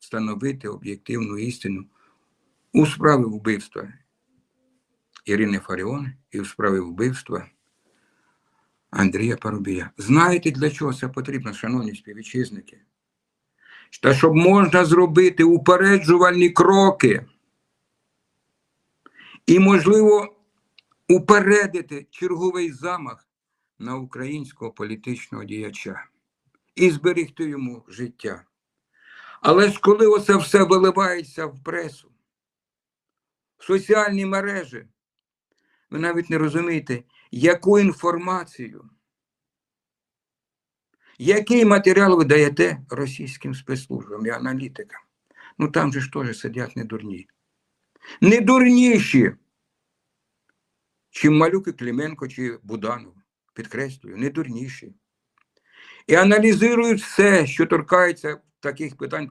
встановити об'єктивну істину у справі вбивства Ірини Фаріон і у справі вбивства Андрія Парубія. Знаєте, для чого це потрібно, шановні співвітчизники? Та щоб можна зробити упереджувальні кроки і, можливо, упередити черговий замах на українського політичного діяча і зберегти йому життя. Але ж коли оце все виливається в пресу, в соціальні мережі, ви навіть не розумієте, яку інформацію, який матеріал ви даєте російським спецслужбам і аналітикам. Ну там же ж теж сидять не дурні. Не дурніші, чим Малюк і Клименко чи Буданов. Підкреслюю, не дурніші. І аналізують все, що торкається таких питань.